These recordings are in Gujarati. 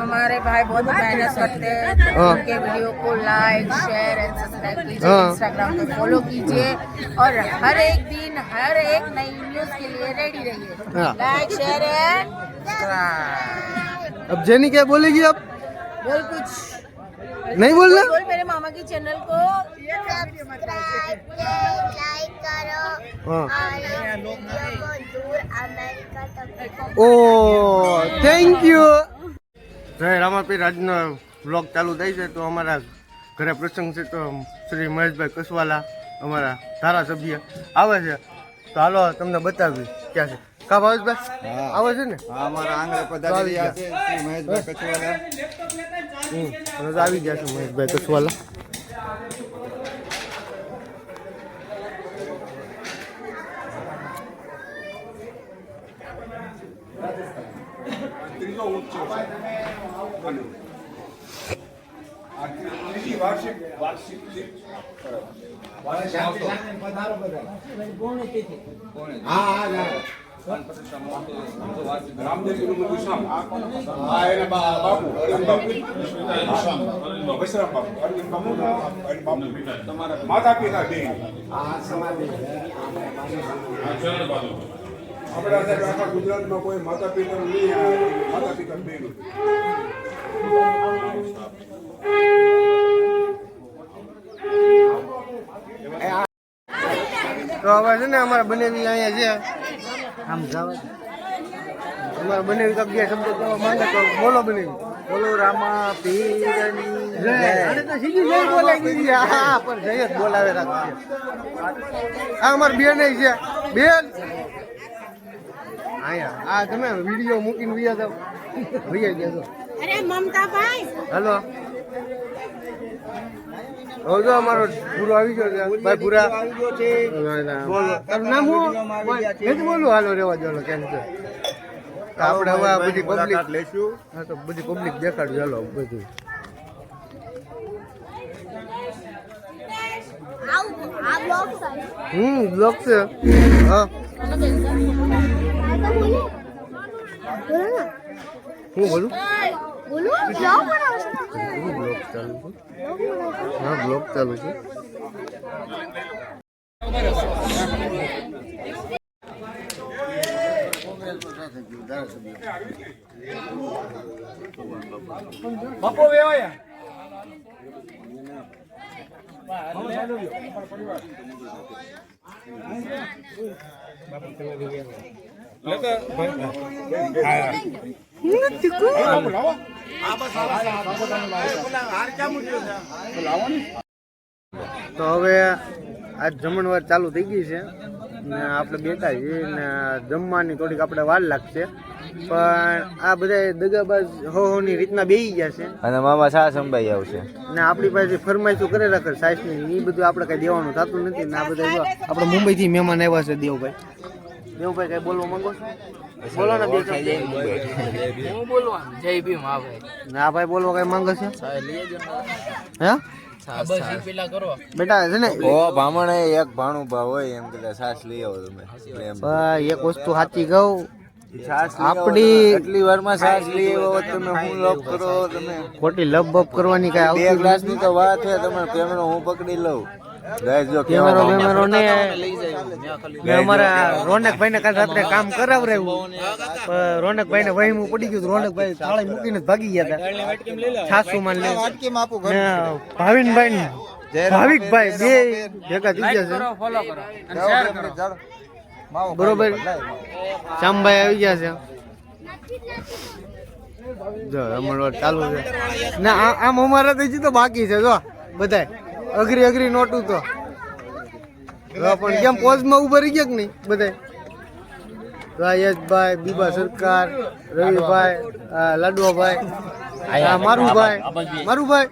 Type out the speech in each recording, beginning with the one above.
हमारे भाई बहुत मेहनत करते हैं। हाँ। उनके वीडियो को लाइक शेयर एंड सब्सक्राइब कीजिए हाँ। इंस्टाग्राम पे फॉलो कीजिए और हर एक दिन हर एक नई न्यूज़ के लिए रेडी रहिए। हाँ। लाइक शेयर एंड अब जेनी क्या बोलेगी अब? बोल कुछ। नहीं बोलना? बोल मेरे मामा की चैनल को सब्सक्राइब लाइक करो हाँ और वीडियो को दूर अमेरिका तक ઓ થેન્ક યુ જય રામાપીર આજનો વ્લોગ ચાલુ થાય છે તો અમારા ઘરે પ્રસંગ છે તો શ્રી મહેશભાઈ કસવાલા અમારા ધારાસભ્ય આવે છે તો હાલો તમને બતાવી ક્યાં છે કા ભાવેશભાઈ આવે છે ને હા, અમારા આંગણે પધારી રહ્યા છે શ્રી મહેશભાઈ કચવાલા હમ. આવી ગયા છે મહેશભાઈ કસવાલા. માતા પિતા બે આપણા ગુજરાતમાં કોઈ માતા પિતા નહીં માતા પિતા બે તો હવે છે ને અમારા બંને અહીંયા છે. આમ જવા. તમારે બને અગિયાર શબ્દ કરવા માંગે તો બોલો બને બોલો રામા પીરની હા પણ જય બોલાવે રાખજે. આ અમારે બેન છે. બેન. હા આ તમે વીડિયો મૂકીને વિયા જાવ વિયા ગયા છો. અરે મમતાભાઈ. હલો. હવે જો અમારો પૂરો આવી ગયો છે. ભાઈ પૂરા બોલો. તારું નામ શું? નથી બોલું હાલો રેવા જો કેમ છે? આપણે હવે આ બધી પબ્લિક લઈશું હા તો બધી પબ્લિક દેખાડજો હાલો બધું. હમ બ્લોક છે. હા. હું બોલું? બ્લોગ હું બ્લોક ચાલુ છે બપો વેવાયા તો હવે આજ જમણવાર ચાલુ થઈ ગઈ છે ને આપણે બેઠા છીએ ને જમવાની થોડીક આપણે વાર લાગશે. પણ આ બધા દગાબાજ હો હોની રીતના બેહી ગયા છે. અને મામા સા સંભાઈ આવશે. ને આપણી પાસે ફરમાઈશું કરે રાખે સાઈસની એ બધું આપણે કઈ દેવાનું થતું નથી ને આ બધા આપણે મુંબઈ થી મહેમાન આવ્યા છે દેવભાઈ. દેવભાઈ કઈ બોલવા માંગો છો? બોલો ને બે. હું બોલવાનું? જય ભીમ હા ભાઈ. ના આ ભાઈ બોલવા કઈ માંગે છે? હે બસ ઈ પેલા કરો. બેટા છે ને ઓ ભામણે એક ભાણું ભાવ હોય એમ કે સાસ લઈ આવો તમે. ભાઈ, એક વસ્તુ સાચી કહું. આપણી- એટલી વારમાં સાસ લઈ આવો તમે? હું લપ કરો તમે? ખોટી લપ બપ કરવાની કઈ આવતી ગ્લાસની તો વાત છે તમે કેમેરો હું પકડી લઉં. ગાઈસ જો કેમેરો કેવા ને ને અમારા રોનકભાઈ ને કાલ રાત્રે કામ કરાવરાયું પણ રોનકભાઈ ને વહીમું પડી ગયું રોનકભાઈ થાળી મૂકીને ભાગી ગયા હતા. સાસુ માં લે. ભાવિનભાઈ ને ભાવિકભાઈ બે ભેગા થઈ ગયા છે. ફોલો કરો. અને શેર કરો. બરોબર. શ્યામભાઈ આવી ગયા છે. જો હમણાં ચાલુ છે. ના આ- આમ અમારા તો બાકી છે જો બધાય. અઘરી અઘરી નોટું તો. પણ કેમ પોઝમાં ઊભા રહી ગયા કે નહીં આ યશભાઈ, બીબા સરકાર, રવિભાઈ લાડવાભાઈ આ મારુભાઈ મારુભાઈ.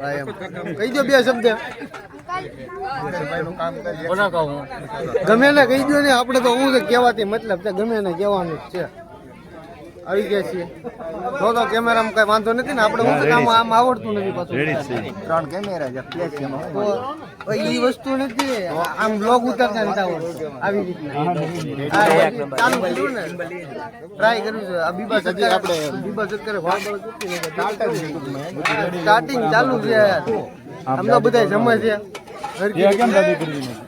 ભાઈ કહી દો બે શબ્દ. ગમે ને કહી દો ને, આપણે તો હું કહેવાથી મતલબ છે, ગમે ને કહેવાનું જ છે. આવી ગયા છીએ. તો તો કેમેરામાં કઈ વાંધો નથી ને આપણે હું કામ આમ આવડતું નથી પાછું. ત્રણ કેમેરા છે ફ્લેશ તો એ વસ્તુ નથી. આમ બ્લોગ ઉતારતા નથી આવડતું. આવી રીતના. ચાલુ કર્યું ને. ટ્રાય કર્યું છે. આ બીબા સરકારે આપણે બીબા અત્યારે ભાવ સ્ટાર્ટિંગ ચાલુ છે અમને આમ તો બધા જમે છે. કેમ દાદી કરી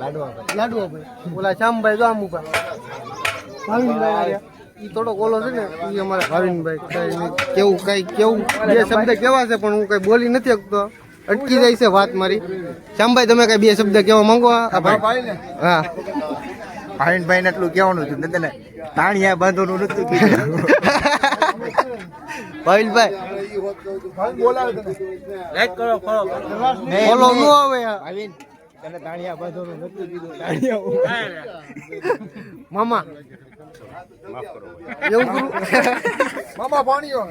લાડવા લાડવા ઓલા શ્યામભાઈ તો આમ ઊભા. ભાવિનભાઈ ઈ થોડોક ઓલો છે ને ઈ અમારા ભાવિનભાઈ. કઈ કેવું કઈ કેવું? બે શબ્દ કેવા છે પણ હું કઈ બોલી નથી શકતો. અટકી જાય છે વાત મારી. શ્યામભાઈ તમે કઈ બે શબ્દ કેવા માંગો? આ ભાઈ. હા. ભાવિનભાઈ ને એટલું કેવાનું હતું ને તાણિયા બાંધવાનું નતું કીધું. ભાવિનભાઈ ફોલો નો આવે ભાવિન તને તાણિયા બાંધવાનું નતું કીધું તાણિયા મામા. એવું કરું? મામા પાણીઓ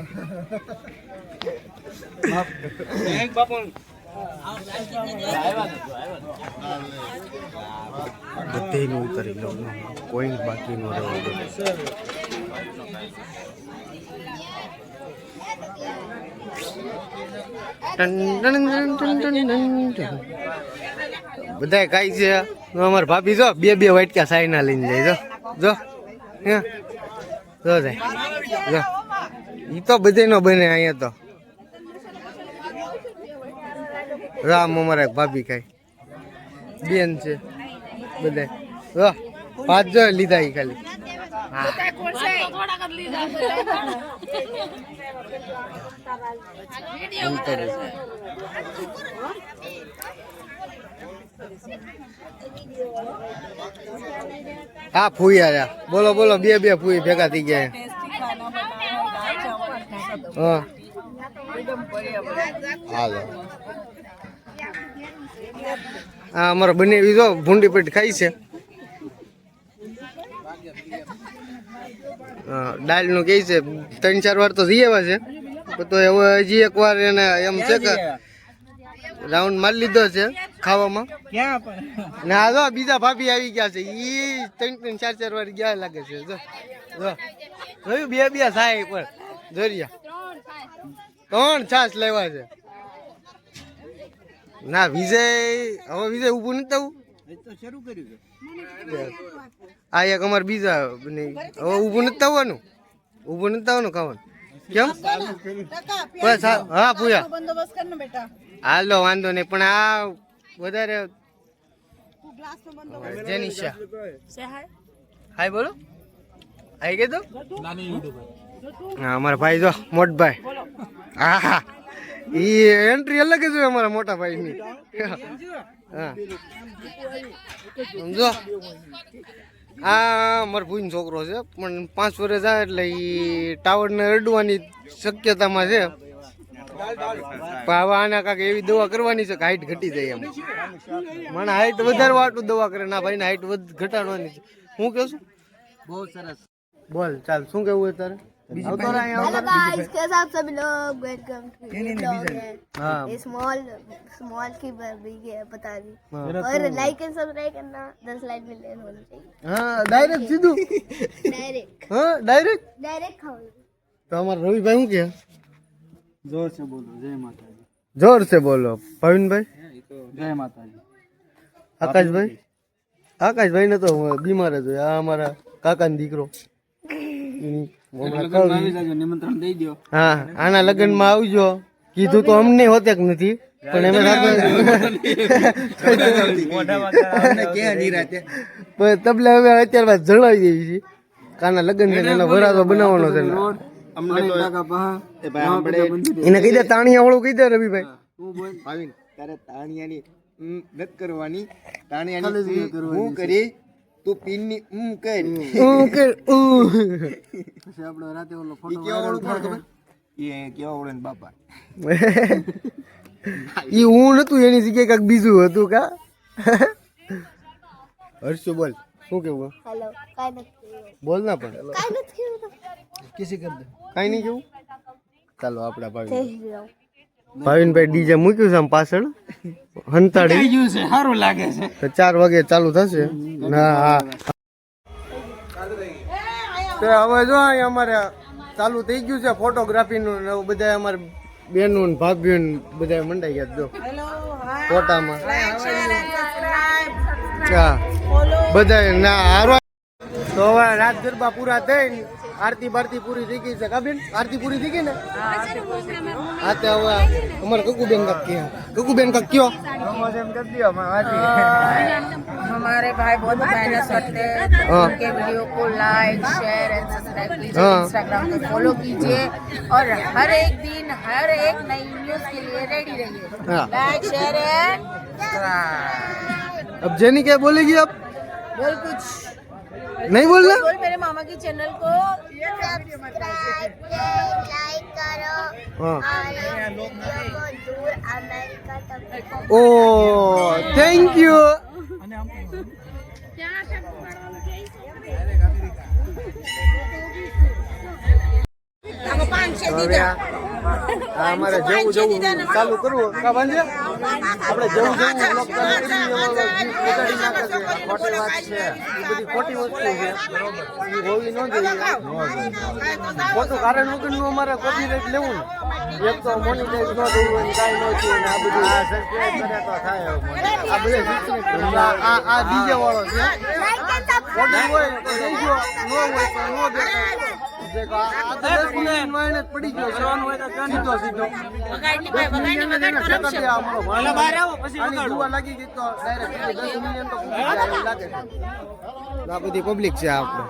ઉતારી લઉં કોઈ બાકી ન રહેવા બધા કાંઈ છે? અમાર ભાભી જો, બે બે વાટકા સાઈના લઈને જાય, જો જો, હે? જો જાય ઈ તો બધે નો બને અહીંયા તો. રામ અમારા ભાભી કાંઈ. બેન છે બધા જો, પાંચ જો લીધા એ ખાલી. છે. હા, ફૂઈ આયા બોલો બોલો, બે બે ફૂઈ ભેગા થઈ ગયા હા. હાલો. હા, અમારા બંને જો ભૂંડી પેટ ખાઈ છે. દાળ કહે કે છે ત્રણ ચાર વાર તો જઈ આવ્યા છે. તો હવે હજી એક વાર એને એમ છે કે રાઉન્ડ મારી લીધો છે ખાવામાં. ને આ જો બીજા ભાભી આવી ગયા છે. એ ત્રણ ત્રણ ચાર ચાર વાર ગયા લાગે છે. જો જોયું? બે બે થાય પણ જોરિયા ત્રણ છાસ લેવા છે. ના વિજય હવે વિજય ઊભું નથી થવું આ એક અમારે બીજા બને હવે ઊભું નથી થવાનું. ઊભું નથી થવાનું ખાવાનું. કેમ? બસ હા હા પૂયા. હાલો વાંધો નહીં પણ આ વધારે જેનિશા હાય. બોલો. આઈ ગયો તો હા અમારા ભાઈ જો મોટભાઈ. હા હા ઈ એન્ટ્રી અલગ જ હોય અમારા મોટા ભાઈની. હા. સમજો? આ મારો ભૂન છોકરો છે પણ પાંચ વર્ષ જાય એટલે એ ટાવરને અડવાની શક્યતામાં છે. હવે આના કાંઈક એવી દવા કરવાની છે કે હાઈટ ઘટી જાય એમ. મને હાઈટ વધારવા આટલું દવા કરે ના ભાઈને હાઈટ વધ ઘટાડવાની છે. હું કે છું? બહુ સરસ. બોલ ચાલ શું કેવું હોય તારે અહીંયા हेलो गाइस कैसे आप सभी लोग? वेलकम टू स्मॉल स्मॉल की बर्बी के बता दी और लाइक एंड सब्सक्राइब करना। 10 लाइक चाहिए। डायरेक्ट सीधू डायरेक्ट डायरेक्ट डायरेक्ट खाओ। तो रवि भाई क्या? ज़ोर से बोलो जय माता ज़ोर से बोलो। प्रवीण भाई? जय माता जी आकाश भाई? आकाश भाई ने तो बीमार है तो जो हमारा काका दीकरो હા આના લગ્નમાં આવજો. કીધું તો અમને હોતે નથી પણ એમ પણ તબલે હવે અત્યાર બાદ જણાવી દેવી છે કાના લગ્ન છે એનો વરાતો બનાવવાનો છે એને કહી દે તાણિયા વાળું કહી દે રવિભાઈ તું તારે તાણિયાની નથી કરવાની. તાણિયાની હું કરી તું પીનની ઉમ કર. ઉમ. કર ઉમ. પછી આપણે રાતે ઓલો ફોટો કેવો ઓળો ખબર? એ કેવો ઓળો ને બાપા એ હું નતું એની જગ્યાએ કાક બીજું હતું કા? હર્ષો બોલ. શું કેવું? હેલો કાઈ નથી બોલ ના પણ. કાઈ નથી કેવું કિસી કર દે. કાઈ નહીં કેવું? ચાલો આપણા ભાઈ ભાવિનભાઈ ડીજે મૂક્યું છે આમ પાછળ. હંતાડી ગયું છે? સારું લાગે છે. તો ચાર વાગે ચાલુ થશે. ના હા. તો હવે જો અહીં અમારે ચાલુ થઈ ગયું છે ફોટોગ્રાફીનું ને બધા અમારે બેનું ને ભાભીઓ ને બધા મંડાઈ ગયા જો. ફોટામાં. હા. બધા ના હારો. તો હવે રાત ગરબા પૂરા થઈને આરતી બારતી પૂરી થઈ ગઈ છે કાબીન આરતી પૂરી થઈ ગઈ ને હા તો હવે અમારે કકુબેન કાક કયો કકુબેન કાક કયો हमारे भाई बहुत मेहनत करते हैं हाँ। उनके वीडियो को लाइक शेयर एंड सब्सक्राइब कीजिए हाँ। इंस्टाग्राम पे फॉलो कीजिए और हर एक दिन हर एक नई न्यूज के लिए रेडी रहिए हाँ। लाइक शेयर एंड अब जेनी क्या बोलेगी अब बोल कुछ नहीं बोलना बोल मेरे मामा की चैनल को सब्सक्राइब लाइक करो हाँ और इस वीडियो को दूर अमेरिका तक ओ थैंक यू હવે આ આ અમારે જેવું જેવું ચાલુ કરવું કા બાંધે આપણે જવું જેવું ખોટી વાત છે. એ બધી ખોટી વસ્તુ છે. એ હોવી ન જોઈએ. ખોટું કારણ વગરનું અમારે કોપીરાઇટ લેવું એક તો મોનિટાઈઝ ન થયું હોય ને કાંઈ ન થયું આ બધું. આ સબસ્ક્રાઇબ કરે તો થાય આ બધે આ આ- આ ડીજે વાળો છે. ખોટું હોય તો લઈ ગયો. ન હોય તો ન દેખાય. આ તો દસ મિનિટની વાયણે જ પડી ગયો છે. સીધો સીધો. ભાણો. આની દુવા લાગી ગઈ તો ડાયરેક્ટ મિલિયન તો લાગે બધી પબ્લિક છે આપણે